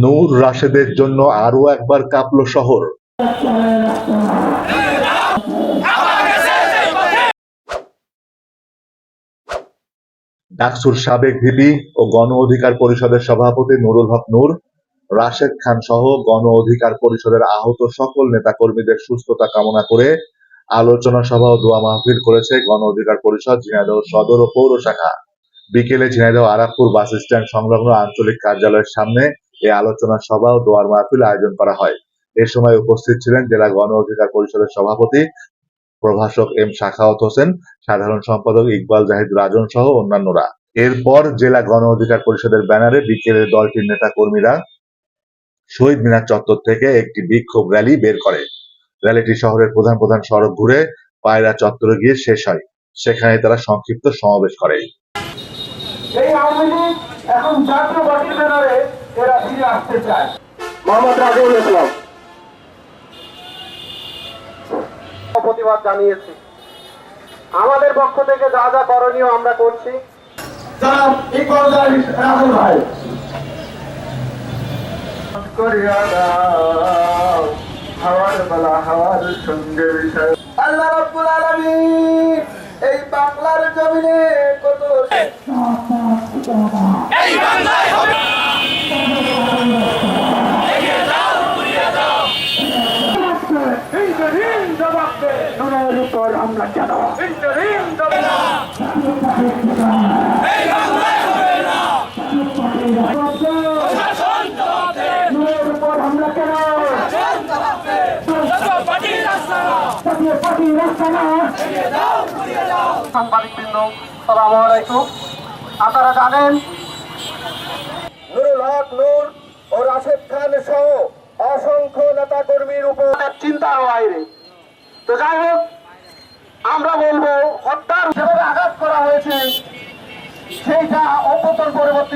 নূর রাশেদের জন্য আরও একবার কাঁপল শহর। ডাকসুর সাবেক ভিপি ও গণ অধিকার পরিষদের সভাপতি নুরুল হক নূর, রাশেদ খান সহ গণ অধিকার পরিষদের আহত সকল নেতাকর্মীদের সুস্থতা কামনা করে আলোচনা সভা ও দোয়া মাহফিল করেছে গণ অধিকার পরিষদ ঝিনাইদহ সদর ও পৌর শাখা বিকেলে ঝিনাইদহ আরাকপুর বাস স্ট্যান্ড সংলগ্ন আঞ্চলিক কার্যালয়ের সামনে এই আলোচনা সভা ও দোয়ার মাহফিল আয়োজন করা হয়। এ সময় উপস্থিত ছিলেন জেলা গণ অধিকার পরিষদের সভাপতি প্রভাষক এম শাখাওয়াত হোসেন, সাধারণ সম্পাদক ইকবাল জাহিদ রাজন সহ অন্যান্যরা। এরপর জেলা গণ অধিকার পরিষদের ব্যানারে বিকেলে দলটির নেতা কর্মীরা শহীদ মিনার চত্বর থেকে একটি বিক্ষোভ র্যালি বের করে। র্যালিটি শহরের প্রধান প্রধান সড়ক ঘুরে পায়রা চত্বরে গিয়ে শেষ হয়। সেখানে তারা সংক্ষিপ্ত সমাবেশ করে। এই আওয়ামী লীগ এখন জাতীয় পার্টির ব্যানারে এরা ফিরে আসতে চায়। মোহাম্মদ রাজিউল ইসলাম। প্রতিবাদ জানিয়েছি। আমাদের পক্ষ থেকে যা যা করণীয় আমরা করছি। জনাব ইকবাল জাহিদ রাহুল ভাই। করিয়া দাও হাওয়ার বেলা হাওয়ার সঙ্গে বিষয় আল্লাহ রাব্বুল আলামিন এই বাংলার জমিনে কত ইন্টারিম জবাব দে নুরের উপর আমরা কেন নুরের উপর হামলা কেন সাংবাদিকবৃন্দ সালাম আলাইকুম। আপনারা জানেন, নুরুল হক, নূর ও রাশেদ খান সহ অসংখ্য নেতা কর্মীর উপর চিন্তার বাইরে তো যাই হোক, আমরা বলব, হত্যার যেভাবে আঘাত করা হয়েছে, সেইটা অপতন পরবর্তী